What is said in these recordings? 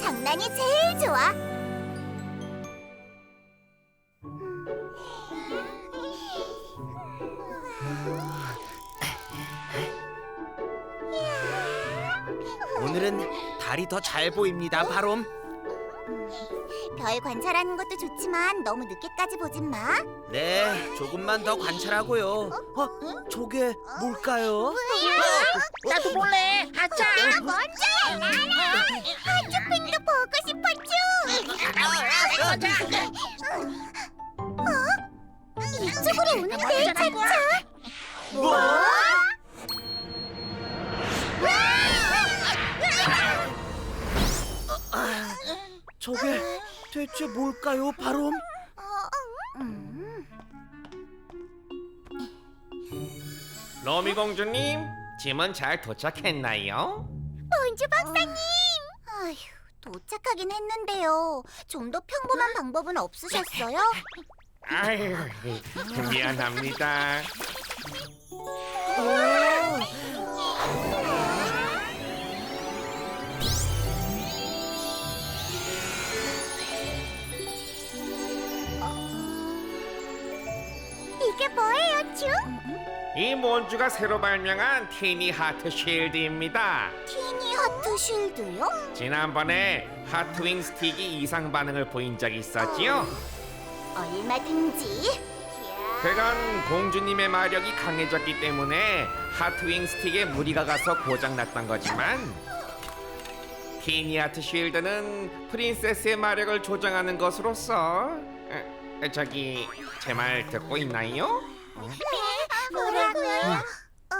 장난이 제일 좋아. 오늘은 달이 더 잘 보입니다, 바롬. 별 관찰하는 것도 좋지만 너무 늦게까지 보진 마. 네, 조금만 더 관찰하고요. 어, 저게 뭘까요? 나도 볼래. 하자. 내가 먼저 나라. 하츄핑도 보고 싶었죠. 어? 이쪽으로 오는데 차차. 뭐? 저게 대체 뭘까요, 바롬? 음. 로미 공주님, 짐은 잘 도착했나요? 본주 박사님. 아휴, 도착하긴 했는데요. 좀 더 평범한 방법은 없으셨어요? 아유, 미안합니다. 이게 뭐예요, 쭈? 이 몬주가 새로 발명한 티니 하트 쉴드입니다. 티니 하트 쉴드요? 지난번에 하트윙 스틱이 이상 반응을 보인 적이 있었지요? 얼마든지. 그건 공주님의 마력이 강해졌기 때문에 하트윙 스틱에 무리가 가서 고장났던 거지만 티니 하트 쉴드는 프린세스의 마력을 조정하는 것으로서 에, 저기 제 말 듣고 있나요? 뭐라고요? 어,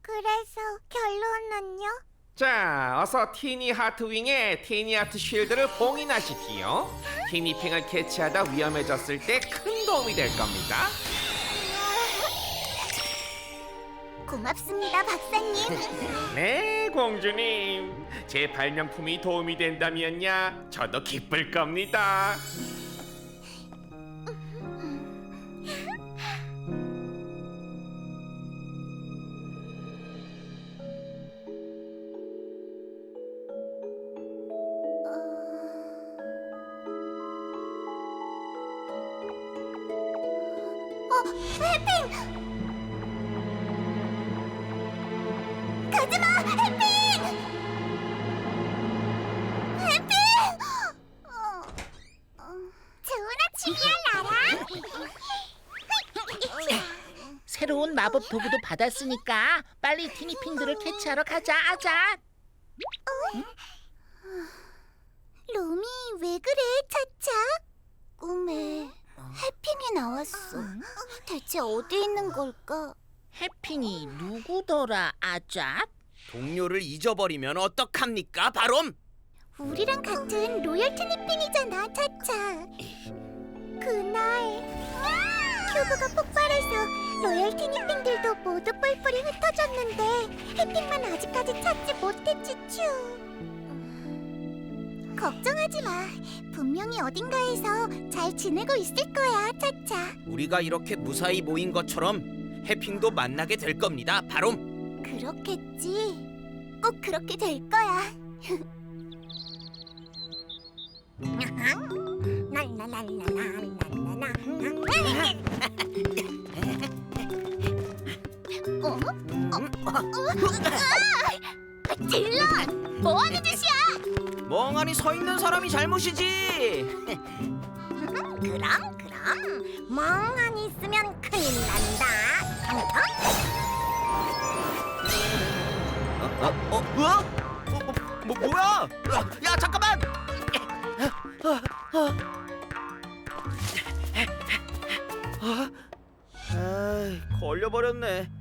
그래서 결론은요? 자, 어서 티니 하트윙에 티니 하트 쉴드를 봉인하십시오. 티니핑을 캐치하다 위험해졌을 때 큰 도움이 될 겁니다. 고맙습니다, 박사님. 네, 공주님. 제 발명품이 도움이 된다면야 저도 기쁠 겁니다. 해핑! 가지마, 해핑! 해핑! 어, 어, 좋은 아침이야, 나라. 새로운 마법 도구도 받았으니까 빨리 티니핑들을 캐치하러 가자. 아자. 로미, 왜 그래, 차차? 꿈에 해핑이 나왔어. 대체 어디 있는 걸까? 해핑이 누구더라? 아자. 동료를 잊어버리면 어떡합니까, 바롬? 우리랑 같은 로열 티 니핑이잖아, 차차. 그날 큐브가 폭발해서 로열 티 니핑들도 모두 뿔뿔이 흩어졌는데 해핑만 아직까지 찾지 못했지, 츄. 걱정하지 마. 분명히 어딘가에서 잘 지내고 있을 거야, 차차. 우리가 이렇게 무사히 모인 것처럼 해핑도 만나게 될 겁니다, 바롬. 그렇겠지. 꼭 그렇게 될 거야. 어? 딜런, 뭐 하는 짓이야? 멍하니 서 있는 사람이 잘못이지. 그럼 그럼 멍하니 있으면 큰일 난다. 어? 어? 어? 뭐, 뭐, 뭐야? 야, 잠깐만! 아, 걸려버렸네.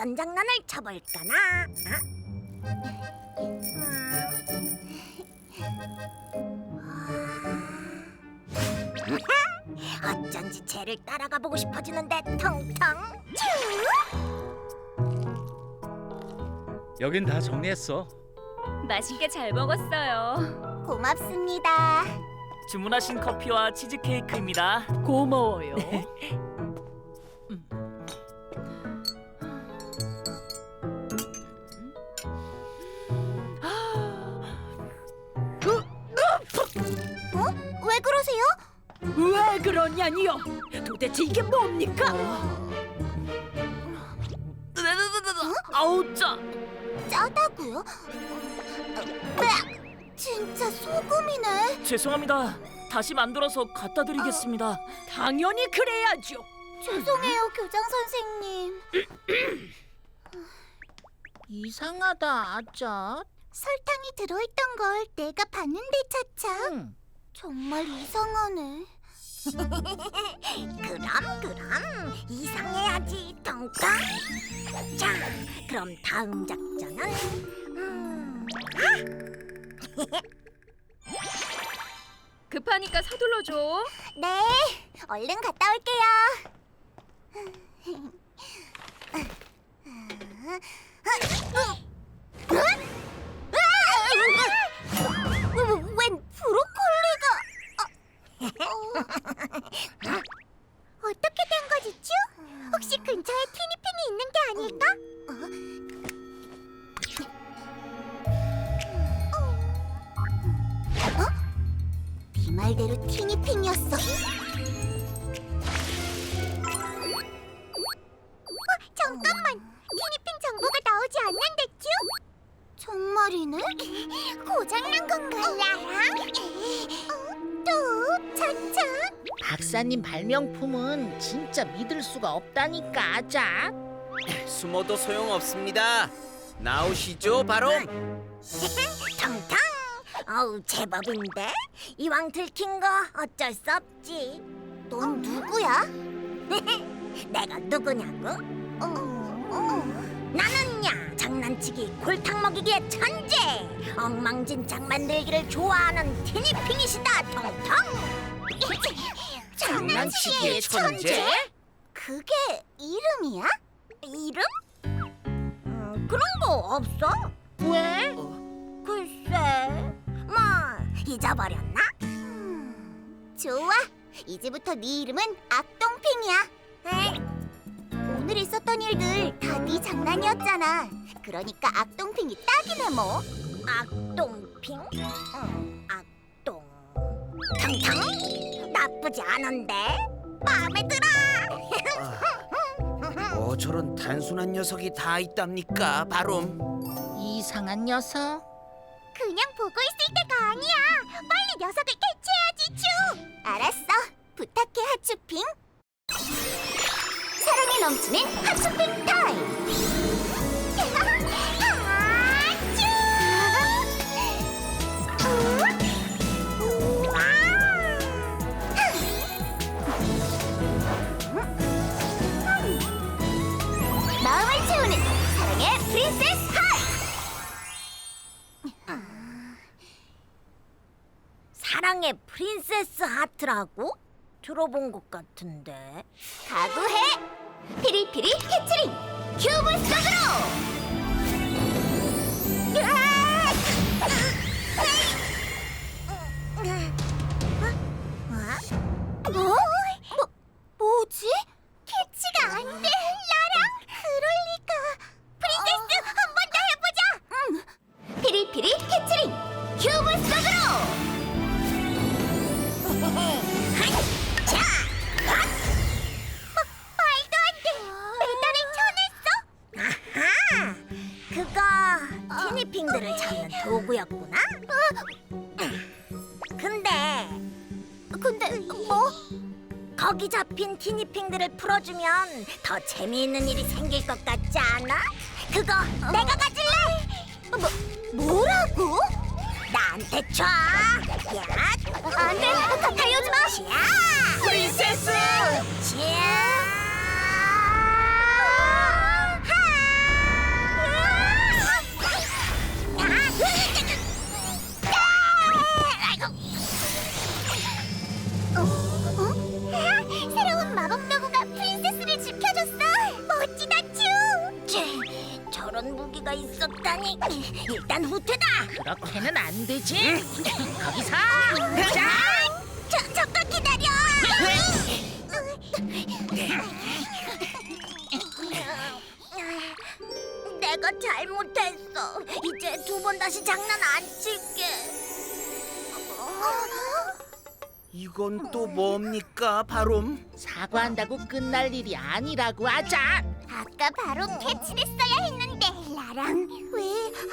어떤 장난을 쳐볼까나? 어? 어쩐지 쟤를 따라가 보고 싶어지는데 텅텅. 여긴 다 정리했어. 맛있게 잘 먹었어요. 고맙습니다. 주문하신 커피와 치즈케이크입니다. 고마워요. 왜 그러냐니요? 도대체 이게 뭡니까? 아우 짜. 짜다고요? 으악! 진짜 소금이네. 죄송합니다. 다시 만들어서 갖다 드리겠습니다. 당연히 그래야죠. 죄송해요, 교장 선생님. 이상하다, 아짜. 설탕이 들어있던 걸 내가 봤는데 차차. 응. 정말 이상하네. 그럼 그럼 이상해야지 덩까. 자, 그럼 다음 작전은 음, 급하니까 서둘러 줘. 네, 얼른 갔다 올게요. 웬 브로콜리가? 어떻게 된 거지, 쭈? 혹시 근처에 티니핑이 있는 게 아닐까? 박사님 발명품은 진짜 믿을 수가 없다니까, 아자. 숨어도 소용없습니다. 나오시죠, 바로. 텅텅. 어우 제법인데 이왕 들킨 거 어쩔 수 없지. 넌 누구야? 내가 누구냐고? 어, 나는야 장난치기 골탕 먹이기의 천재 엉망진창 만들기를 좋아하는 티니핑이시다 텅텅 장난치기의 천재? 그게 이름이야? 이름? 음, 그런 거 없어 왜? 글쎄, 뭐 잊어버렸나? 음, 좋아, 이제부터 네 이름은 악동핑이야. 오늘 있었던 일들 다 네 장난이었잖아. 그러니까 악동핑이 딱이네 뭐. 악동핑? 응, 악동. 탕탕? 나쁘지 않은데? 마음에 들어. 뭐 저런 단순한 녀석이 다 있답니까, 바롬? 이상한 녀석? 그냥 보고 있을 때가 아니야. 빨리 녀석을 캐치해야지, 쭈. 알았어. 부탁해, 하츄핑. 사랑이 넘치는 하츄핑 타임. 하트라고? 들어본 것 같은데 각오해! 피리피리 캐치링 큐브 속으로! 으악! 거기 잡힌 티니핑들을 풀어주면 더 재미있는 일이 생길 것 같지 않아? 그거 내가 가질래. 뭐, 뭐라고? 나한테 줘. 야, 안 돼, 가까이 오지 마. 야, 프린세스. 자. 어? 그렇게는 안 되지. 거기서 자. 저, 잠깐 기다려. 내가 잘못했어. 이제 두 번 다시 장난 안 칠게. 이건 또 뭡니까, 바롬? 사과한다고 끝날 일이 아니라고 하자. 아까 바로 캐치를 써야 했는데 나랑 왜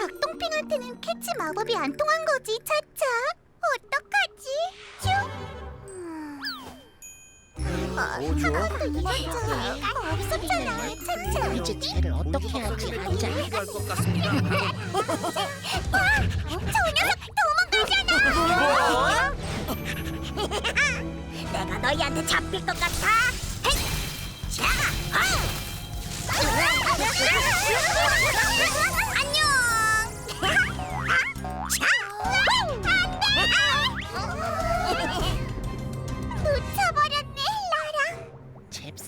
악동 핑한테는 캐치 마법이 안 통한 거지 차차 어떡하지 쭈 뭐죠? 아, 없었잖아 차차 이제 쟤를 어떻게 할지 알자. 할것 같습니다. 저 녀석 도망가잖아 내가 너희한테 잡힐 것 같아 헤이! 자, 아!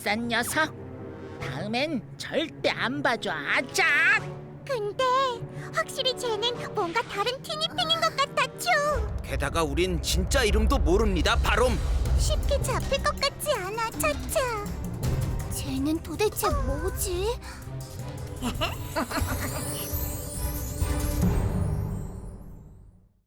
잽싼 녀석. 다음엔 절대 안 봐줘. 아자. 근데 확실히 쟤는 뭔가 다른 티니핑인 것 같아 쭈 게다가 우린 진짜 이름도 모릅니다, 바롬. 쉽게 잡힐 것 같지 않아, 차차. 쟤는 도대체 뭐지?